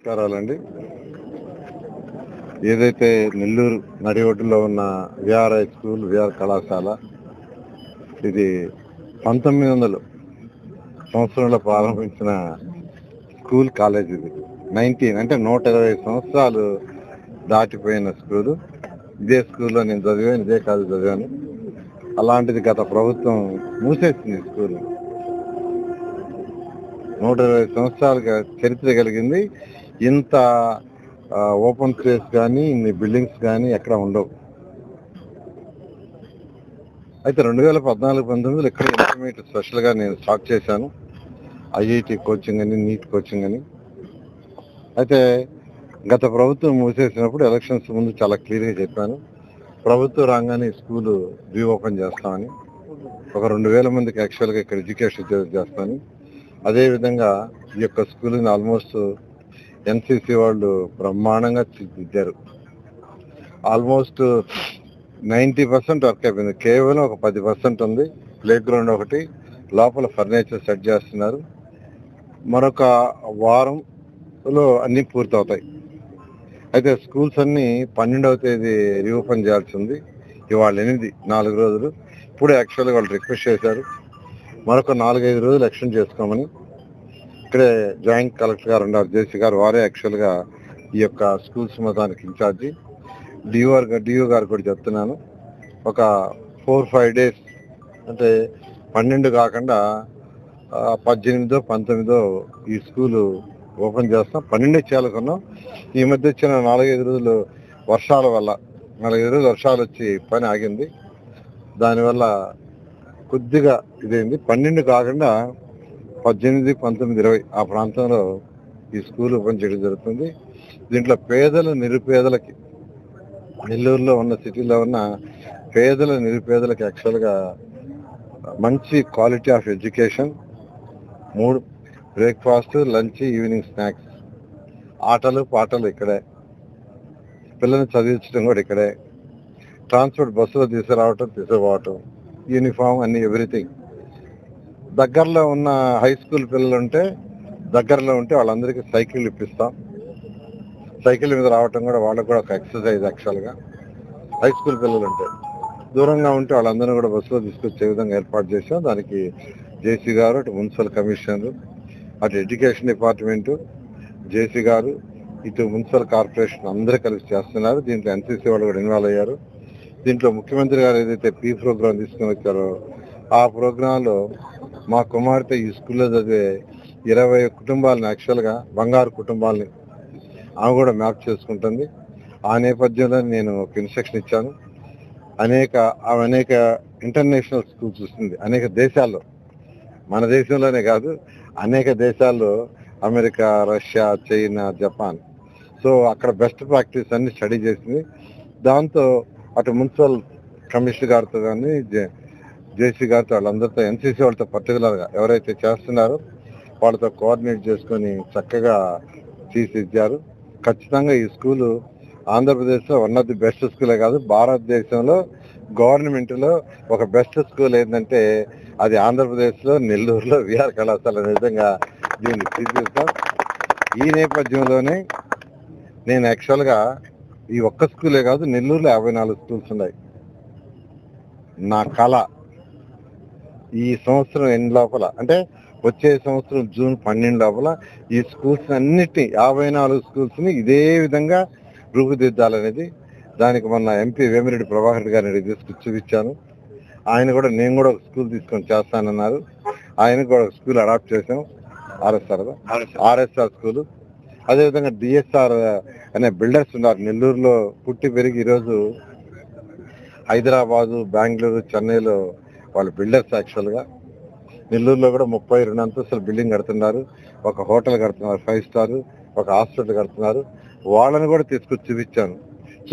నమస్కారాలండి. ఏదైతే నెల్లూరు నడి ఒడ్డులో ఉన్న విఆర్ హై స్కూల్ విఆర్ కళాశాల ఇది పంతొమ్మిది వందలు సంవత్సరంలో ప్రారంభించిన స్కూల్ కాలేజ్ ఇది. నైన్టీన్ అంటే నూట ఇరవై సంవత్సరాలు దాటిపోయిన స్కూలు. ఇదే స్కూల్లో నేను చదివాను ఇదే కాదు చదివాను. అలాంటిది గత ప్రభుత్వం మూసేసింది స్కూల్ నూట ఇరవై సంవత్సరాలుగా చరిత్ర కలిగింది. ఇంత ఓపెన్ స్పేస్ కానీ ఇన్ని బిల్డింగ్స్ కానీ ఎక్కడ ఉండవు. అయితే రెండు వేల పద్నాలుగు పంతొమ్మిదిలో ఇక్కడ ఇంటర్మీడియట్ స్పెషల్గా నేను స్టార్ట్ చేశాను. ఐఐటి కోచింగ్ అని నీట్ కోచింగ్ అని. అయితే గత ప్రభుత్వం మూసేసినప్పుడు ఎలక్షన్స్ ముందు చాలా క్లియర్గా చెప్పాను. ప్రభుత్వ రాగానే ఈ స్కూలు రీఓపెన్ చేస్తామని. ఒక రెండు వేల మందికి యాక్చువల్గా ఇక్కడ ఎడ్యుకేషన్ చేస్తాను. అదేవిధంగా ఈ యొక్క స్కూల్ని ఆల్మోస్ట్ ఎన్సిసి వాళ్ళు బ్రహ్మాండంగా తీర్చిదిద్దారు ఆల్మోస్ట్ నైంటీ పర్సెంట్ వర్క్ అయిపోయింది. కేవలం ఒక పది పర్సెంట్ ఉంది. ప్లే గ్రౌండ్ ఒకటి. లోపల ఫర్నిచర్ సెట్ చేస్తున్నారు. మరొక వారంలో అన్నీ పూర్తవుతాయి. అయితే స్కూల్స్ అన్నీ పన్నెండవ తేదీ రీఓపెన్ చేయాల్సి ఉంది. ఇవాళ ఎనిమిది నాలుగు రోజులు. ఇప్పుడు యాక్చువల్గా వాళ్ళు రిక్వెస్ట్ చేశారు. మరొక నాలుగైదు రోజులు ఎక్స్టెండ్ చేసుకోమని. ఇక్కడే జాయింట్ కలెక్టర్ గారు ఉన్నారు. జేసీ గారు వారే యాక్చువల్గా ఈ యొక్క స్కూల్స్ మొత్తానికి ఇన్ఛార్జి డిఓ డిఓ గారు కూడా చెప్తున్నాను. ఒక ఫోర్ ఫైవ్ డేస్ అంటే పన్నెండు కాకుండా పద్దెనిమిదో పంతొమ్మిదో ఈ స్కూలు ఓపెన్ చేస్తాం. పన్నెండే చేయాలనుకున్నాం. ఈ మధ్య వచ్చిన నాలుగైదు రోజులు వర్షాల వల్ల నాలుగైదు రోజులు వర్షాలు వచ్చి పని ఆగింది. దానివల్ల కొద్దిగా ఇదైంది. పన్నెండు కాకుండా పద్దెనిమిది పంతొమ్మిది ఇరవై ఆ ప్రాంతంలో ఈ స్కూల్ ఓపెన్ చేయడం జరుగుతుంది. దీంట్లో పేదల నిరుపేదలకి నెల్లూరులో ఉన్న సిటీలో ఉన్న పేదల నిరుపేదలకి యాక్చువల్గా మంచి క్వాలిటీ ఆఫ్ ఎడ్యుకేషన్ మూడు బ్రేక్ఫాస్ట్ లంచ్ ఈవినింగ్ స్నాక్స్ ఆటలు పాటలు ఇక్కడే పిల్లల్ని చదివించడం కూడా ఇక్కడే ట్రాన్స్పోర్ట్ బస్సులో తీసుకురావటం తీసుకుపోవటం యూనిఫామ్ అన్ని ఎవ్రీథింగ్. దగ్గరలో ఉన్న హై స్కూల్ పిల్లలు ఉంటే దగ్గరలో ఉంటే వాళ్ళందరికీ సైకిల్ ఇప్పిస్తాం. సైకిల్ మీద రావటం కూడా వాళ్ళకు కూడా ఒక ఎక్సర్సైజ్ యాక్చువల్గా హై స్కూల్ పిల్లలు ఉంటే దూరంగా ఉంటే వాళ్ళందరూ కూడా బస్సులో తీసుకొచ్చే విధంగా ఏర్పాటు చేసాం దానికి జేసీ గారు అటు మున్సిపల్ కమిషనర్ అటు ఎడ్యుకేషన్ డిపార్ట్మెంటు జేసీ గారు ఇటు మున్సిపల్ కార్పొరేషన్ అందరూ కలిసి చేస్తున్నారు. దీంట్లో ఎన్సీసీ వాళ్ళు కూడా ఇన్వాల్వ్ అయ్యారు. దీంట్లో ముఖ్యమంత్రి గారు ఏదైతే పీ ప్రోగ్రామ్ తీసుకుని వచ్చారో ఆ ప్రోగ్రాంలో మా కుమార్తె ఈ స్కూల్లో చదివే ఇరవై కుటుంబాలను యాక్చువల్గా బంగారు కుటుంబాలని ఆమె కూడా మ్యాప్ చేసుకుంటుంది. ఆ నేపథ్యంలో నేను ఒక ఇన్స్ట్రక్షన్ ఇచ్చాను. అనేక ఆమె అనేక ఇంటర్నేషనల్ స్కూల్స్ చూస్తుంది అనేక దేశాల్లో. మన దేశంలోనే కాదు అనేక దేశాల్లో America Russia China Japan. So అక్కడ బెస్ట్ ప్రాక్టీస్ అన్ని స్టడీ చేసింది. దాంతో అటు మున్సిపల్ కమిషనర్ గారితో కానీ జేసీ గారితో వాళ్ళందరితో ఎన్సీసీ వాళ్ళతో పర్టికులర్గా ఎవరైతే చేస్తున్నారో వాళ్ళతో కోఆర్డినేట్ చేసుకొని చక్కగా తీర్చిదిద్దారు ఖచ్చితంగా ఈ స్కూలు ఆంధ్రప్రదేశ్లో వన్ ఆఫ్ ది బెస్ట్ స్కూలే కాదు భారతదేశంలో గవర్నమెంట్లో ఒక బెస్ట్ స్కూల్ ఏంటంటే అది ఆంధ్రప్రదేశ్లో నెల్లూరులో విఆర్ కళాశాల నిజంగా దీన్ని తీర్చిదిద్దాం ఈ నేపథ్యంలోనే నేను యాక్చువల్గా ఈ ఒక్క స్కూలే కాదు నెల్లూరులో యాభై నాలుగు స్కూల్స్ ఉన్నాయి. నా కళ. ఈ సంవత్సరం ఎన్ని లోపల? అంటే వచ్చే సంవత్సరం జూన్ పన్నెండు లోపల ఈ స్కూల్స్ అన్నిటినీ యాభై నాలుగు స్కూల్స్ని ఇదే విధంగా రూపుదిద్దాలనేది దానికి మొన్న ఎంపీ వేమిరెడ్డి ప్రభాకర్ గారిని తీసుకొచ్చి చూపించాను. ఆయన కూడా నేను కూడా ఒక స్కూల్ తీసుకొని చేస్తానన్నారు. ఆయన కూడా ఒక స్కూల్ అడాప్ట్ చేసాం ఆర్ఎస్ఆర్. RSR school. అదేవిధంగా డిఎస్ఆర్ అనే బిల్డర్స్ ఉన్నారు. నెల్లూరులో పుట్టి పెరిగి ఈరోజు హైదరాబాదు బెంగళూరు చెన్నైలో వాళ్ళు బిల్డర్స్ యాక్చువల్గా నెల్లూరులో కూడా ముప్పై రెండు అంతస్తుల బిల్డింగ్ కడుతున్నారు. ఒక హోటల్ కడుతున్నారు ఫైవ్ స్టార్ ఒక హాస్పిటల్ కడుతున్నారు. వాళ్ళని కూడా తీసుకొచ్చి చూపించాను.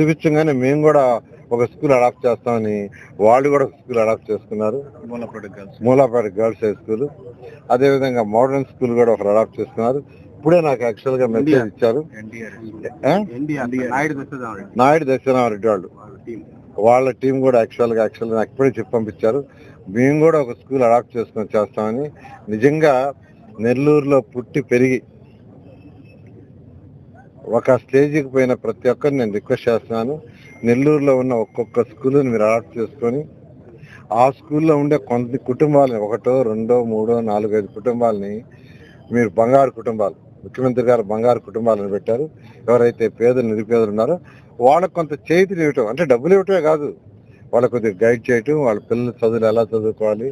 చూపించగానే మేము కూడా ఒక స్కూల్ అడాప్ట్ చేస్తామని వాళ్ళు కూడా ఒక స్కూల్ అడాప్ట్ చేసుకున్నారు. Moolapeta girls high school. అదే విధంగా మోడర్న్ స్కూల్ కూడా ఒకరు అడాప్ట్ చేసుకున్నారు. ఇప్పుడే నాకు యాక్చువల్గా మెసేజ్ ఇచ్చారు. ఆ? నాయుడు దర్శనారెడ్డి వాళ్ళు. వాళ్ళ టీం కూడా యాక్చువల్గా యాక్చువల్గా నాకు ఇప్పుడే చెప్పి పంపించారు. మేము కూడా ఒక స్కూల్ అడాప్ట్ చేసుకొని చేస్తామని. నిజంగా నెల్లూరులో పుట్టి పెరిగి ఒక స్టేజ్కి పోయిన ప్రతి ఒక్కరిని నేను రిక్వెస్ట్ చేస్తున్నాను. నెల్లూరులో ఉన్న ఒక్కొక్క స్కూల్ని మీరు అడాప్ట్ చేసుకొని ఆ స్కూల్లో ఉండే కొంత కుటుంబాలని ఒకటో రెండో మూడో నాలుగైదు కుటుంబాలని మీరు బంగారు కుటుంబాలు ముఖ్యమంత్రి గారు బంగారు కుటుంబాలను పెట్టారు. ఎవరైతే పేదలు నిరుపేదలు ఉన్నారో వాళ్ళకు కొంత చేతిని ఇవ్వటం అంటే డబ్బులు ఇవ్వటమే కాదు. వాళ్ళకు కొద్దిగా గైడ్ చేయటం వాళ్ళ పిల్లల చదువులు ఎలా చదువుకోవాలి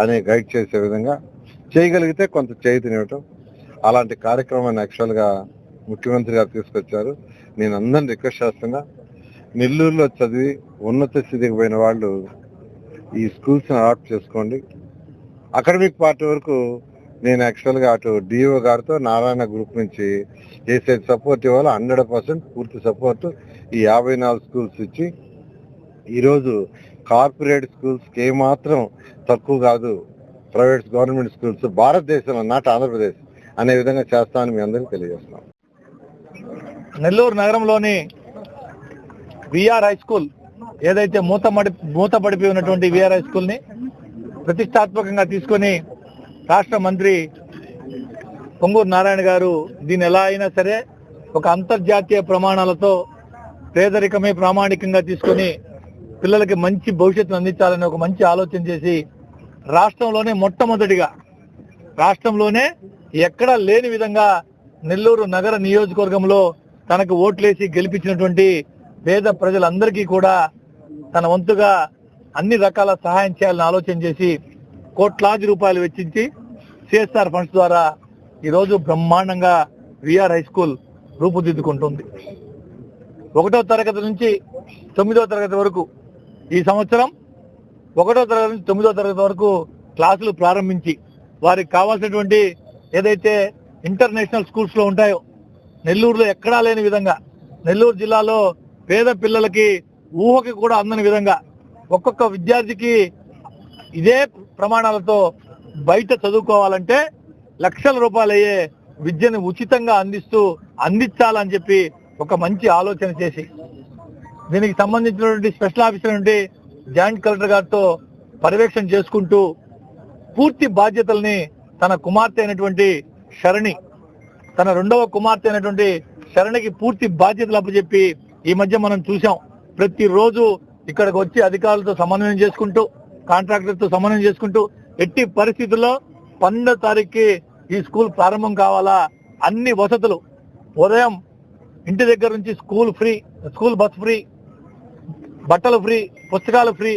అనే గైడ్ చేసే విధంగా చేయగలిగితే కొంత చేతిని ఇవ్వటం అలాంటి కార్యక్రమాన్ని యాక్చువల్గా ముఖ్యమంత్రి గారు తీసుకొచ్చారు. నేను అందరిని రిక్వెస్ట్ చేస్తున్నా. నెల్లూరులో చదివి ఉన్నత స్థితికి పోయిన వాళ్ళు ఈ స్కూల్స్ని అడాప్ట్ చేసుకోండి. అకాడమిక్ పార్ట్ వరకు నేను యాక్చువల్గా అటు డిఓ గారితో నారాయణ గ్రూప్ నుంచి చేసే సపోర్ట్ ఇవ్వాలి హండ్రెడ్ పర్సెంట్ పూర్తి సపోర్ట్ ఈ యాభై నాలుగు స్కూల్స్ ఇచ్చి ఈరోజు కార్పొరేట్ స్కూల్స్కి ఏమాత్రం తక్కువ కాదు ప్రైవేట్ గవర్నమెంట్ స్కూల్స్ భారతదేశంలో నాట్ ఆంధ్రప్రదేశ్ అనే విధంగా చేస్తామని మీ అందరికీ తెలియజేస్తున్నాం. నెల్లూరు నగరంలోని విఆర్ హై స్కూల్ ఏదైతే మూత మూతపడిపోయి ఉన్నటువంటి విఆర్ హై స్కూల్ని ప్రతిష్టాత్మకంగా తీసుకొని రాష్ట్ర మంత్రి పొంగూరు నారాయణ గారు దీన్ని ఎలా అయినా సరే ఒక అంతర్జాతీయ ప్రమాణాలతో పేదరికమే ప్రామాణికంగా తీసుకొని పిల్లలకి మంచి భవిష్యత్తును అందించాలని ఒక మంచి ఆలోచన చేసి రాష్ట్రంలోనే మొట్టమొదటిగా రాష్ట్రంలోనే ఎక్కడా లేని విధంగా నెల్లూరు నగర నియోజకవర్గంలో తనకు ఓట్లేసి గెలిపించినటువంటి పేద ప్రజలందరికీ కూడా తన వంతుగా అన్ని రకాల సహాయం చేయాలని ఆలోచన చేసి కోట్లాది రూపాయలు వెచ్చించి సిఎస్ఆర్ ఫండ్స్ ద్వారా ఈరోజు బ్రహ్మాండంగా విఆర్ హై స్కూల్ రూపుదిద్దుకుంటుంది. ఒకటో తరగతి నుంచి తొమ్మిదో తరగతి వరకు ఈ సంవత్సరం ఒకటో తరగతి నుంచి తొమ్మిదో తరగతి వరకు క్లాసులు ప్రారంభించి వారికి కావాల్సినటువంటి ఏదైతే ఇంటర్నేషనల్ స్కూల్స్లో ఉంటాయో నెల్లూరులో ఎక్కడా లేని విధంగా నెల్లూరు జిల్లాలో పేద పిల్లలకి ఊహకి కూడా అందని విధంగా ఒక్కొక్క విద్యార్థికి ఇదే ప్రమాణాలతో బయట చదువుకోవాలంటే లక్షల రూపాయలు అయ్యే విద్యను ఉచితంగా అందిస్తూ అందించాలని చెప్పి ఒక మంచి ఆలోచన చేసి దీనికి సంబంధించినటువంటి స్పెషల్ ఆఫీసర్ నుండి జాయింట్ కలెక్టర్ గారితో పర్యవేక్షణ చేసుకుంటూ పూర్తి బాధ్యతల్ని తన కుమార్తె అయినటువంటి శరణి తన రెండవ కుమార్తె అయినటువంటి శరణికి పూర్తి బాధ్యతలు అప్పచెప్పి ఈ మధ్య మనం చూసాం ప్రతిరోజు ఇక్కడికి వచ్చి అధికారులతో సమన్వయం చేసుకుంటూ కాంట్రాక్టర్తో సమన్వయం చేసుకుంటూ ఎట్టి పరిస్థితుల్లో పన్నెండో తారీఖుకి ఈ స్కూల్ ప్రారంభం కావాలా? అన్ని వసతులు. ఉదయం ఇంటి దగ్గర నుంచి school free school bus free బట్టలు ఫ్రీ పుస్తకాలు ఫ్రీ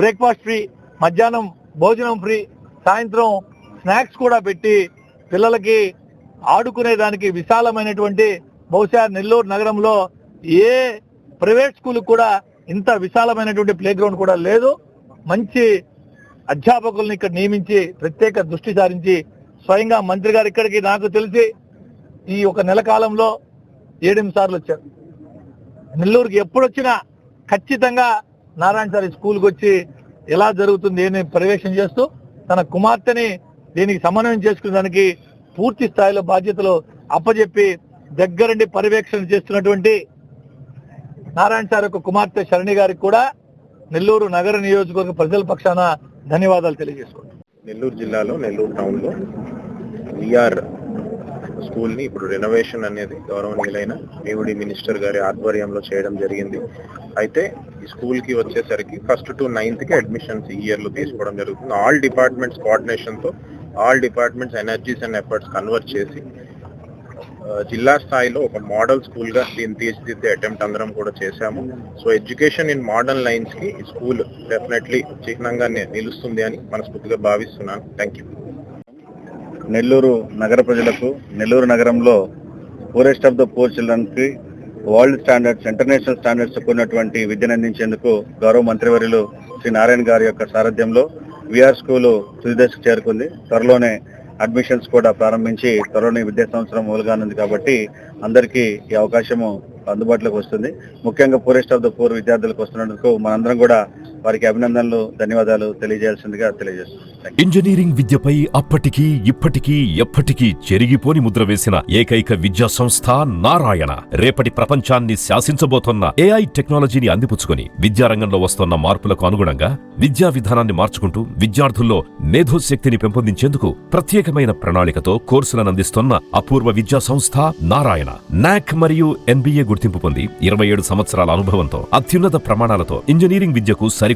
బ్రేక్ఫాస్ట్ ఫ్రీ మధ్యాహ్నం భోజనం ఫ్రీ సాయంత్రం స్నాక్స్ కూడా పెట్టి పిల్లలకి ఆడుకునే దానికి విశాలమైనటువంటి బహుశా నెల్లూరు నగరంలో ఏ ప్రైవేట్ స్కూల్ కూడా ఇంత విశాలమైనటువంటి ప్లే గ్రౌండ్ కూడా లేదు. మంచి అధ్యాపకుల్ని ఇక్కడ నియమించి ప్రత్యేక దృష్టి సారించి స్వయంగా మంత్రి గారు ఇక్కడికి నాకు తెలిసి ఈ ఒక నెల కాలంలో ఏడెనిమిది సార్లు వచ్చారు. నెల్లూరుకి ఎప్పుడు వచ్చినా ఖచ్చితంగా నారాయణ సార్ స్కూల్కి వచ్చి ఎలా జరుగుతుంది అని పర్యవేక్షణ చేస్తూ తన కుమార్తెని దీనికి సమన్వయం చేసుకునేదానికి పూర్తి స్థాయిలో బాధ్యతలు అప్పజెప్పి దగ్గరుండి పర్యవేక్షణ చేస్తున్నటువంటి నారాయణ సార్ యొక్క కుమార్తె శరణి గారికి కూడా నెల్లూరు నగర నియోజకవర్గ ప్రజల పక్షాన ధన్యవాదాలు తెలియజేసుకుంటాం నెల్లూరు జిల్లాలో నెల్లూరు టౌన్లో విఆర్ స్కూల్ని ఇప్పుడు రెనోవేషన్ అనేది గౌరవనీయులైన దేవుడి మినిస్టర్ గారి ఆధ్వర్యంలో చేయడం జరిగింది. అయితే ఈ స్కూల్కి వచ్చేసరికి ఫస్ట్ టు నైన్త్కి అడ్మిషన్స్ ఈ ఇయర్లో తీసుకోవడం జరుగుతుంది. All departments కోఆర్డినేషన్తో all departments energies and efforts convert చేసి జిల్లా స్థాయిలో ఒక మోడల్ స్కూల్గా దీన్ని తీర్చిదిద్దే అటెంప్ట్ అందరం కూడా చేశాము. సో ఎడ్యుకేషన్ ఇన్ మోడర్న్ లైన్స్కి స్కూల్ డెఫినెట్లీ చిహ్నంగా నిలుస్తుంది అని మనస్ఫూర్తిగా భావిస్తున్నాను. Thank you. నెల్లూరు నగర ప్రజలకు నెల్లూరు నగరంలో పూరెస్ట్ ఆఫ్ ద పూర్ చిల్డ్రన్కి వరల్డ్ స్టాండర్డ్స్ ఇంటర్నేషనల్ స్టాండర్డ్స్ కూడినటువంటి విద్యను అందించేందుకు గౌరవ మంత్రివర్యులు శ్రీ నారాయణ గారి యొక్క సారథ్యంలో విఆర్ స్కూల్ తుది దశకు చేరుకుంది. త్వరలోనే అడ్మిషన్స్ కూడా ప్రారంభించి త్వరలోనే విద్యా సంవత్సరం మొదలుగానుంది కాబట్టి అందరికీ ఈ అవకాశము అందుబాటులోకి వస్తుంది. ముఖ్యంగా పూరెస్ట్ ఆఫ్ ద పూర్ విద్యార్థులకు వస్తున్నందుకు మనందరం కూడా వారికి అభినందనలు ధన్యవాదాలు తెలియజేయాల్సిందిగా తెలియజేస్తున్నాను. ఇంజనీరింగ్ విద్యపై అప్పటికీ ఇప్పటికీ ఎప్పటికీ చెరిగిపోని ముద్ర వేసిన ఏకైక విద్యా సంస్థ నారాయణ. రేపటి ప్రపంచాన్ని శాసించబోతున్న ఏఐ టెక్నాలజీని అందిపుచ్చుకొని విద్యారంగంలో వస్తున్న మార్పులకు అనుగుణంగా విద్యా విధానాన్ని మార్చుకుంటూ విద్యార్థుల్లో మేధోశక్తిని పెంపొందించేందుకు ప్రత్యేకమైన ప్రణాళికతో కోర్సులను అందిస్తున్న అపూర్వ విద్యా సంస్థ నారాయణ. నాక్ మరియు ఎన్బిఏ గుర్తింపు పొంది ఇరవై ఏడు సంవత్సరాల అనుభవంతో అత్యున్నత ప్రమాణాలతో ఇంజనీరింగ్ విద్యకు సరి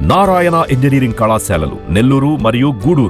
నారాయణ ఇంజనీరింగ్ కళాశాలలు నెల్లూరు మరియు గూడూరు.